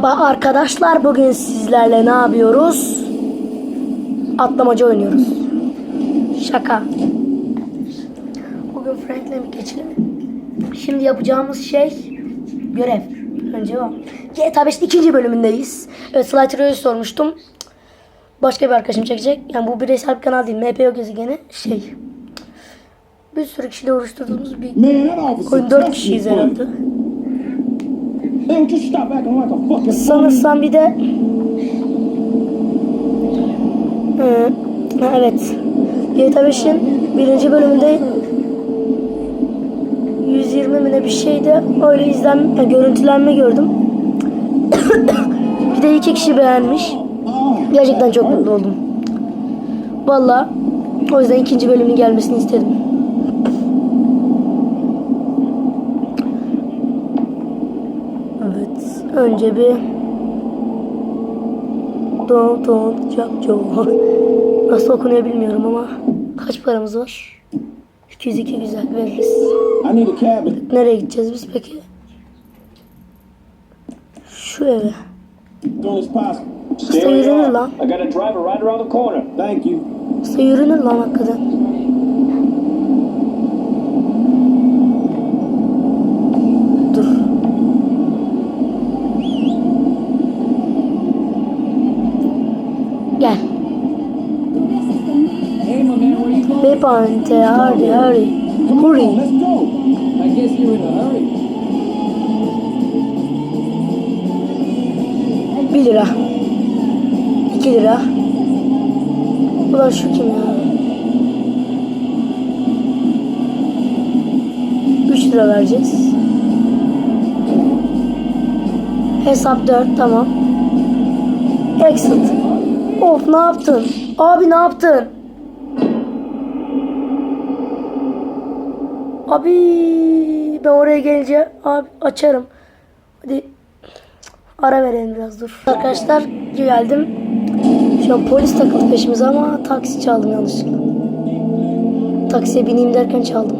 Merhaba arkadaşlar bugün sizlerle ne yapıyoruz? Atlamaca oynuyoruz. Şaka. Bugün Frank'le mi geçelim? Şimdi yapacağımız şey görev. Önce o. GTA 5'in ikinci bölümündeyiz. Evet Slider'ı sormuştum. Başka bir arkadaşım çekecek. Yani bu bireysel bir kanal değil. MP yok gezegeni. Şey. Bir sürü kişiyle uğraştırdığımız bir oyun. Dört kişiyiz herhalde. Sanırsam bir de ha, evet. GTA 5'in birinci bölümünde 120 mi ne bir şeydi. Öyle izlen e, görüntülenme gördüm. Bir de iki kişi beğenmiş. Gerçekten çok mutlu oldum. Valla o yüzden ikinci bölümün gelmesini istedim Evet. Önce bir don't Jack Joe. Nasıl okunuyor bilmiyorum ama kaç paramız var? 202 güzel veririz. Nereye gideceğiz biz peki? Şu eve. Aslında yürünür lan. I got a driver right around the corner. Thank you. Aslında yürünür lan hakikaten. Bepante, hurry, hurry. Hurry. let's go. I guess you're in a hurry. 1 lira. 2 lira. Ulan şu kim ya? 3 lira vereceğiz. Hesap 4 tamam. Exit. Of ne yaptın? Abi ne yaptın? Abi ben oraya gelince abi açarım. Hadi Ara verelim biraz dur. Arkadaşlar geldim. Şu an polis takıldı peşimize ama taksi çaldım yanlışlıkla. Taksiye bineyim derken çaldım.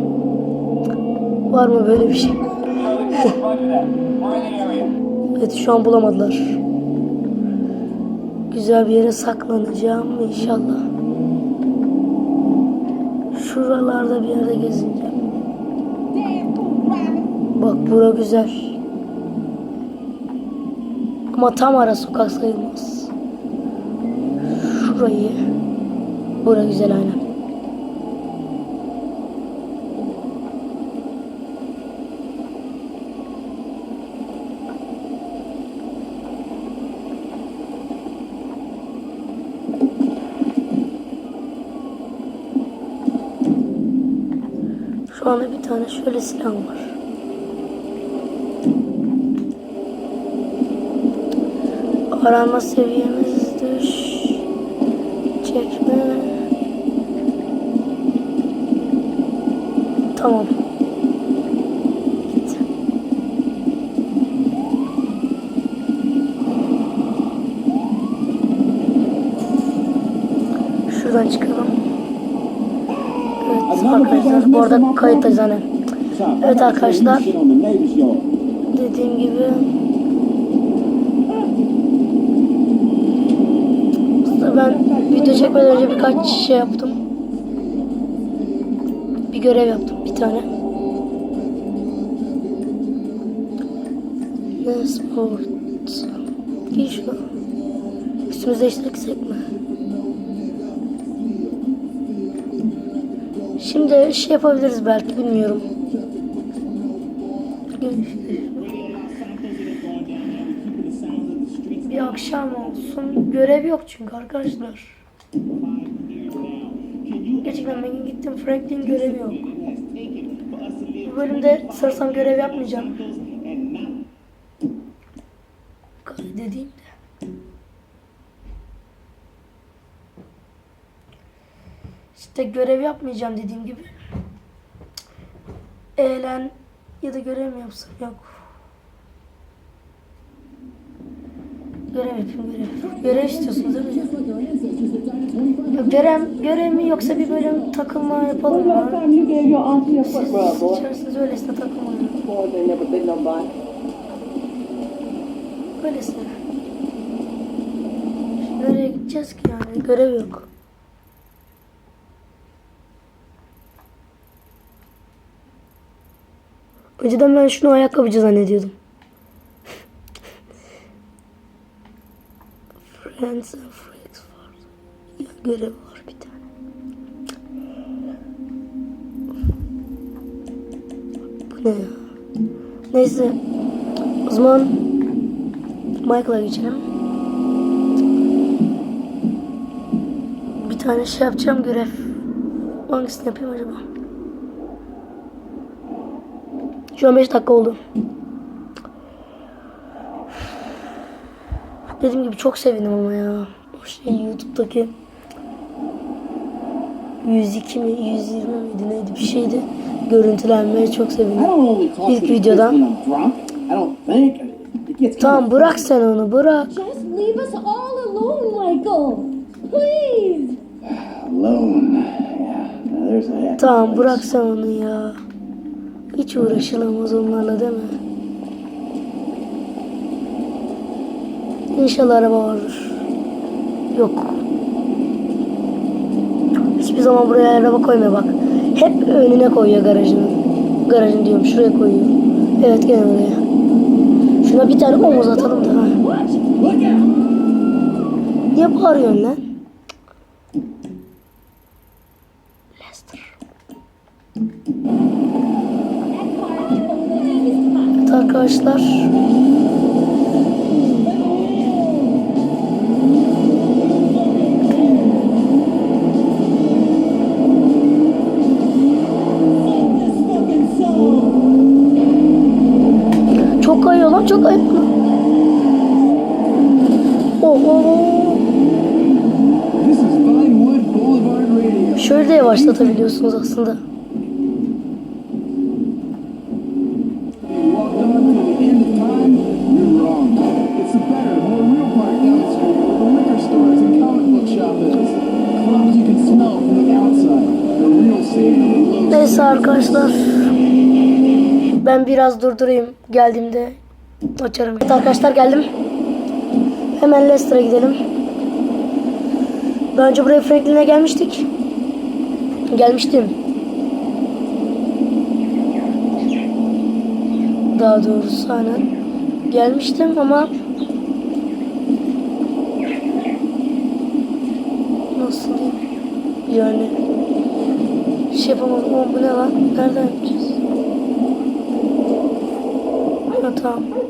Var mı böyle bir şey? Evet şu an bulamadılar. Güzel bir yere saklanacağım inşallah. Şuralarda bir yerde gezineceğim. Bak bura güzel. Ama tam ara sokak sayılmaz. Şurayı. Bura güzel aynen. Şu anda bir tane şöyle silah var. Aranma seviyemiz düş. Çekme. Tamam. Şuradan çıkalım. Evet arkadaşlar bu arada hani. Stop. Evet arkadaşlar. Yard. Dediğim gibi aslında ben video çekmeden önce birkaç şey yaptım. Bir görev yaptım bir tane. Ne sport? Giy şunu. Üstümüzü değiştirsek mi? Şimdi şey yapabiliriz belki bilmiyorum. Bir akşam olsun. Görev yok çünkü arkadaşlar. Gerçekten ben gittim Franklin görevi yok. Bu bölümde sanırsam görev yapmayacağım. Dediğim de. İşte görev yapmayacağım dediğim gibi. Eğlen ya da görev mi yapsam yok. Görev yapayım görev. Görev istiyorsunuz değil mi? Görev, görev mi yoksa bir bölüm takılma yapalım mı? Siz içerisiniz öylesine takılma. Öylesine. Şimdi nereye gideceğiz ki yani? Görev yok. Önceden ben şunu ayakkabıcı zannediyordum. Friends and. Ya görev var bir tane. Bu ne ya? Neyse. O zaman Michael'a geçelim. Bir tane şey yapacağım görev. Hangisini yapayım acaba? Şu an 5 dakika oldu. Dediğim gibi çok sevindim ama ya. O şey YouTube'daki 102 mi 120 miydi neydi bir şeydi. Görüntülenmeye çok sevindim. İlk videodan. Tamam bırak sen onu bırak. Just leave us all alone, Michael. Please. alone. Yeah, now there's a happy Tamam bırak sen onu ya. Hiç uğraşılamaz onlarla değil mi? İnşallah araba vardır. Yok. Hiçbir zaman buraya araba koymuyor bak. Hep önüne koyuyor garajını. Garajını diyorum şuraya koyuyor. Evet gene oraya. Şuna bir tane omuz atalım da. ha. Niye bağırıyorsun lan? Lester. Evet arkadaşlar. The outside. The real scene of the low Neyse arkadaşlar. Ben biraz durdurayım. Geldiğimde açarım. Evet arkadaşlar geldim. Hemen Leicester'a gidelim. Daha önce buraya Franklin'e gelmiştik. Gelmiştim. Daha doğrusu aynen. Gelmiştim ama nasıl diyeyim? Yani şey yapamadım. Bu ne lan? Nereden yapacağız? Ha tamam.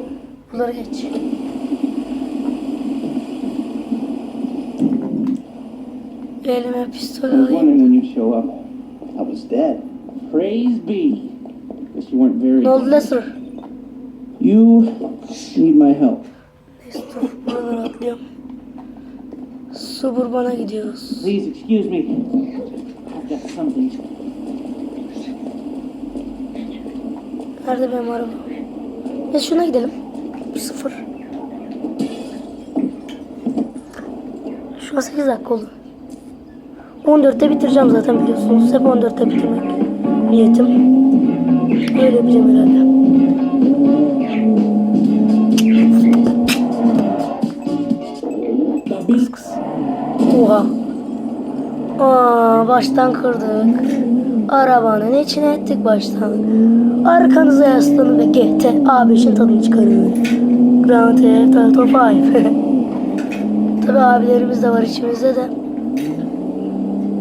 Bunları geç. Elime pistol alayım. I was dead. Praise be. Guess you weren't very. Ne oldu Lester? You need my help. Neyse dur. Buradan atlıyorum. Suburban'a gidiyoruz. Please excuse me. I've got something. Nerede benim araba? Biz şuna gidelim. Sıfır. Şu an 8 dakika oldu. 14'te bitireceğim zaten biliyorsunuz. Hep 14'te bitirmek niyetim. Öyle yapacağım herhalde. Oha. Aa, baştan kırdık. Arabanın içine ettik baştan. Arkanıza yaslanın ve GTA 5'in tadını çıkarın. Grand Theft Auto 5. Tabi abilerimiz de var içimizde de.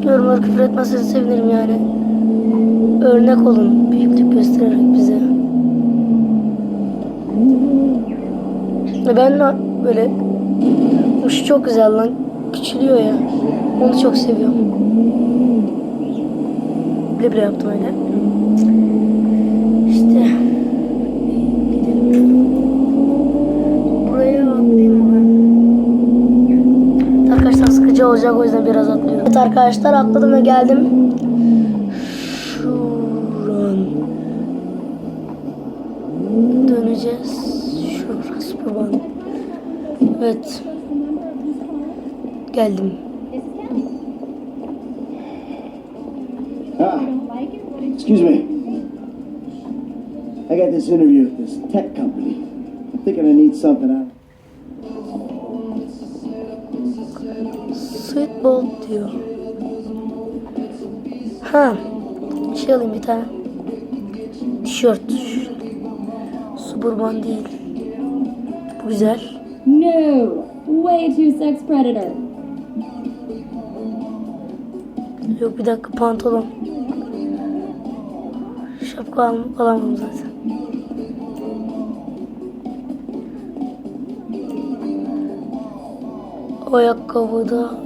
Yorumları küfür etmezseniz sevinirim yani. Örnek olun. Büyüklük göstererek bize. Ben böyle Kuş çok güzel lan. Küçülüyor ya. Onu çok seviyorum. Bile bile yaptım öyle. İşte. Gidelim. Buraya atlayayım mı ben? Arkadaşlar sıkıcı olacak o yüzden biraz atlıyorum. Evet arkadaşlar atladım ve geldim. Şuran. Döneceğiz. Şurası buradan. Evet. Geldim. Excuse me. I got this interview with this tech company. I'm thinking I need something out. Diyor. Ha. Şey alayım bir tane. Tişört. Superman değil. Bu güzel. No. Way too sex predator. Yok bir dakika pantolon. Şapka al alamam zaten. Ayakkabı da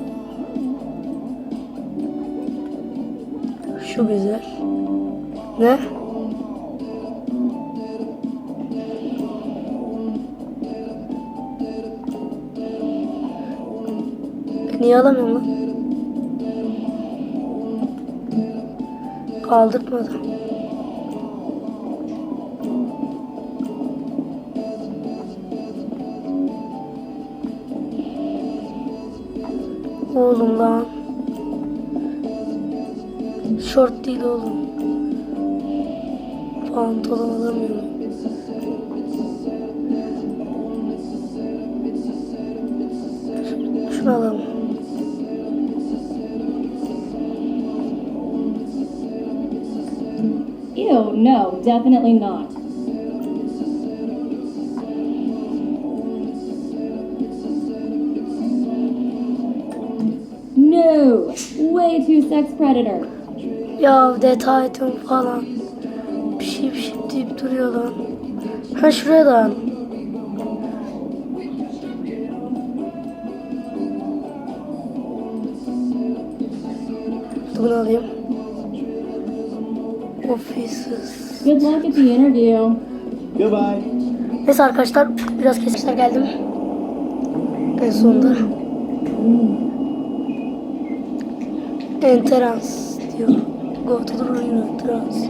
şu güzel. Ne? Niye alamıyorum lan? Kaldırmadı. Oğlum lan. Şort değil oğlum. Pantolon alamıyorum. Şunu alalım. Ew, no, definitely not. No, way too sex predator. Ya detay tüm falan. Bir şey bir şey deyip duruyor lan. Ha şuraya da al. Bunu alayım. Offices. Good luck at the interview. Goodbye. Neyse arkadaşlar biraz kesmişler geldim. En sonunda. Entrance diyor. Go to the room entrance.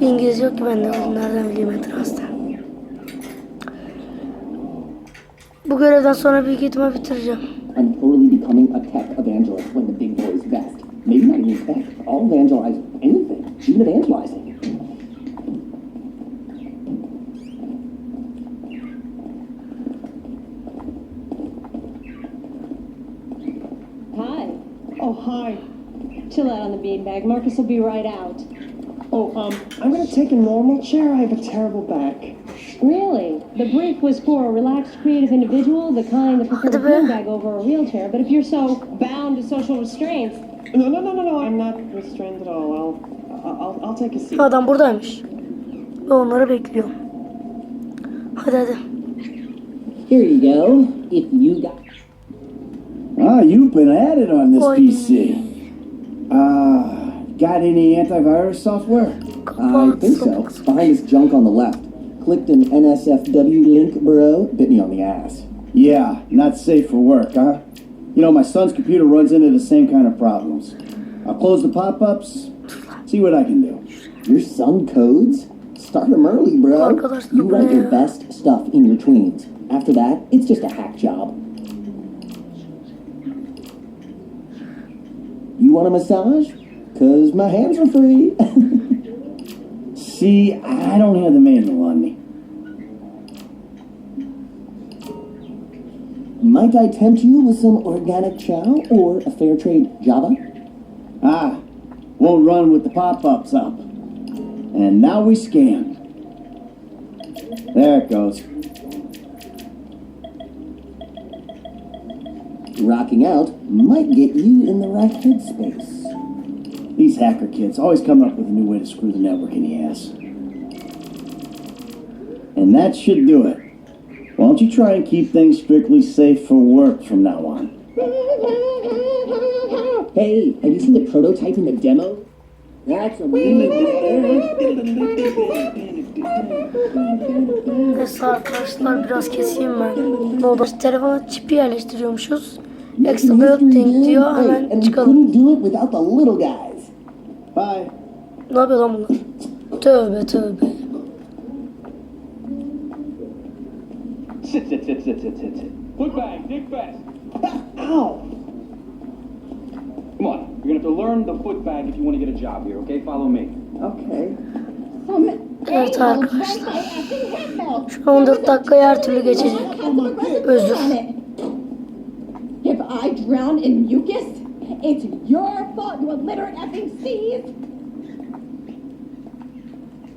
İngilizce yok ki bende. Oğlum Nereden bileyim entrance'da. Bu görevden sonra büyük ihtimal bitireceğim. I'm totally becoming a tech evangelist when the big boys vest. Maybe not even tech. I'll evangelize anything, even evangelizing. Hi. Oh, hi. Chill out on the beanbag. Marcus will be right out. Oh, um, I'm gonna take a normal chair. I have a terrible back. Really? The brief was for a relaxed, creative individual, the kind that prefers a Hadi be. beanbag over a wheelchair. But if you're so bound to social restraints, No, no, no, no, no. I'm not restrained at all. I'll, I'll, I'll take a seat. Adam buradaymış. Ve onları bekliyorum. Hadi hadi. Here you go. If you got Ah, you've been at it on this Oy. PC. Uh, got any antivirus software? I think so. Behind this junk on the left. Clicked an NSFW link, bro. Bit me on the ass. Yeah, not safe for work, huh? You know, my son's computer runs into the same kind of problems. I'll close the pop ups, see what I can do. Your son codes? Start him early, bro. You write your best stuff in your tweens. After that, it's just a hack job. Want a massage? Cause my hands are free. See, I don't have the manual on me. Might I tempt you with some organic chow or a fair trade Java? Ah, won't run with the pop ups up. And now we scan. There it goes. Rocking out might get you in the right headspace. These hacker kids always come up with a new way to screw the network in the ass. And that should do it. Why don't you try and keep things strictly safe for work from now on? Hey, have you seen the prototype in the demo? That's a Neyse arkadaşlar biraz keseyim ben. Ne olur telefona çipi yerleştiriyormuşuz. Extra good thing diyor hemen and we çıkalım. couldn't do it without the little guys. Bye. Ne yapıyor lan bunlar? Tövbe tövbe. sit, sit, sit, sit, sit, sit. Foot bag, dig fast. Ow! Come on, you're gonna have to learn the foot bag if you want to get a job here, okay? Follow me. Okay. Evet arkadaşlar. Şu 14 dakikayı her türlü geçecek. Özür. İt. drown in mucus? It's your fault, you illiterate effing seas!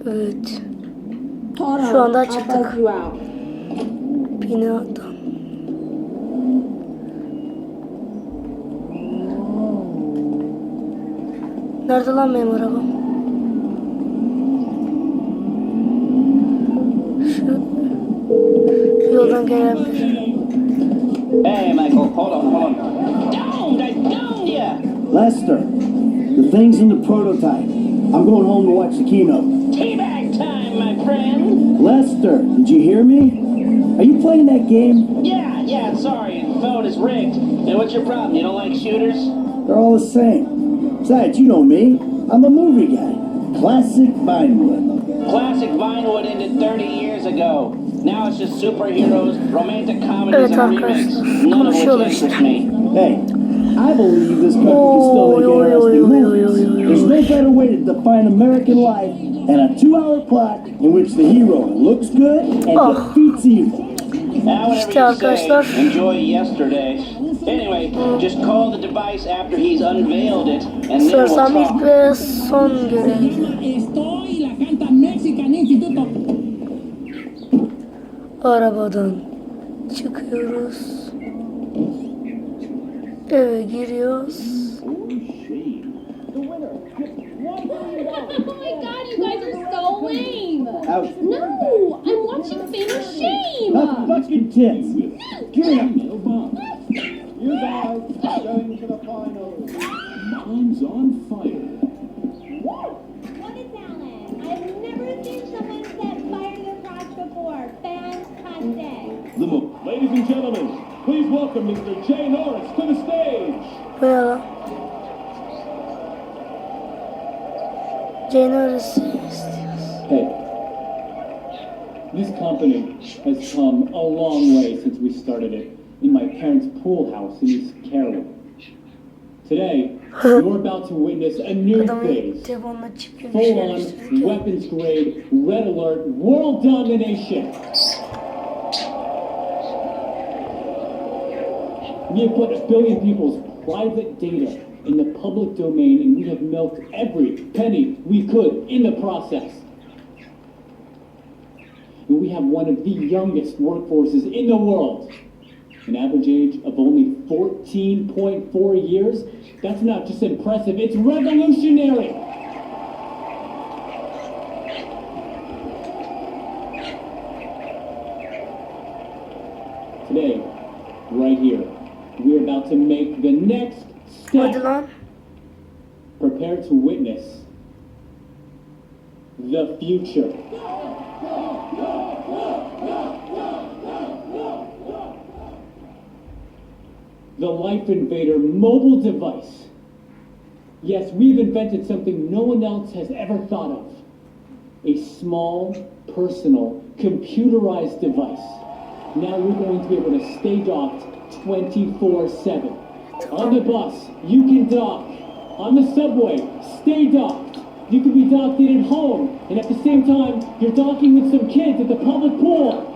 Evet. Şu anda çıktık. Binadan. Nerede lan benim arabam? Şu, yoldan gelen biri. Hey, hold on, hold on. Down, I downed ya! Lester, the thing's in the prototype. I'm going home to watch the keynote. Teabag time, my friend! Lester, did you hear me? Are you playing that game? Yeah, yeah, sorry, the phone is rigged. And what's your problem? You don't like shooters? They're all the same. Besides, you know me. I'm a movie guy. Classic Vinewood. Classic Vinewood ended 30 years ago. Now it's just superheroes, romantic comedies, evet arkadaşlar konuşuyoruz işte. Hey, I believe this country can still make interesting movies. There's no better way to define American life than a two-hour plot in which the hero looks good and oh. defeats evil. It's okay, stuff. Enjoy yesterday. Anyway, just call the device after he's unveiled İşte arkadaşlar. Sorsam ilk ve son görev. Arabadan çıkıyoruz. Eve giriyoruz. oh my god, you guys are so lame! Ouch. No! I'm watching Fame Shame! Not fucking tits. Get up. You guys going to the finals. Mine's on fire. What is Alan? I've never seen someone set fire to their crotch before. Fantastic. The mo- Ladies and gentlemen, please welcome Mr. Jay Norris to the stage. Bu ne lan? Jane Harris'i istiyoruz. Hey, this company has come a long way since we started it in my parents' pool house in East Carolina. Today, you're about to witness a new phase. telefonla çip gibi bir Full şey on, weapons grade, red alert, world domination. We have put a billion people's private data in the public domain and we have milked every penny we could in the process. And we have one of the youngest workforces in the world. An average age of only 14.4 years. That's not just impressive, it's revolutionary. Today, right here, we're about to make the next Hadi lan. Prepare to witness the future. The Life Invader mobile device. Yes, we've invented something no one else has ever thought of. A small, personal, computerized device. Now you're going to be able to stay docked 24 7. On the bus, you can dock. On the subway, stay docked. You can be docked in at home, and at the same time, you're docking with some kids at the public pool.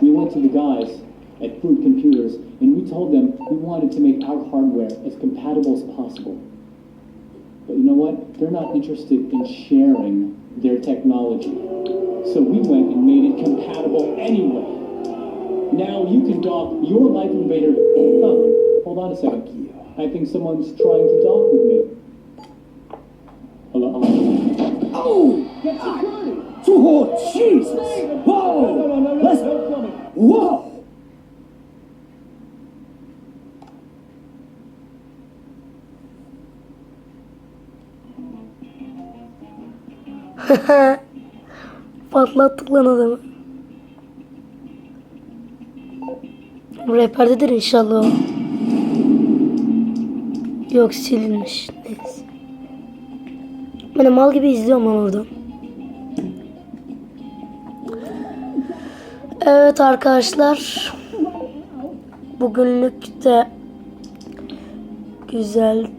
We went to the guys at Food Computers, and we told them we wanted to make our hardware as compatible as possible. But you know what? They're not interested in sharing their technology. So we went and made it compatible anyway. Now you can dock your Life Invader. Oh, hold on a second. I think someone's trying to dock with me. Hello? Oh, Jesus. Whoa. Let's, whoa. Patlattık lan adamı. Rehberdedir inşallah o. Yok silinmiş. Neyse. Ben de mal gibi izliyorum lan oradan. Evet arkadaşlar. Bugünlük de güzeldi.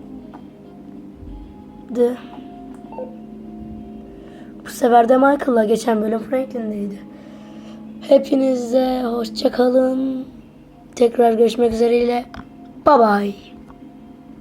Sefer de Michael'la geçen bölüm Franklin'deydi. Hepinize hoşça kalın. Tekrar görüşmek üzereyle. Bye bye.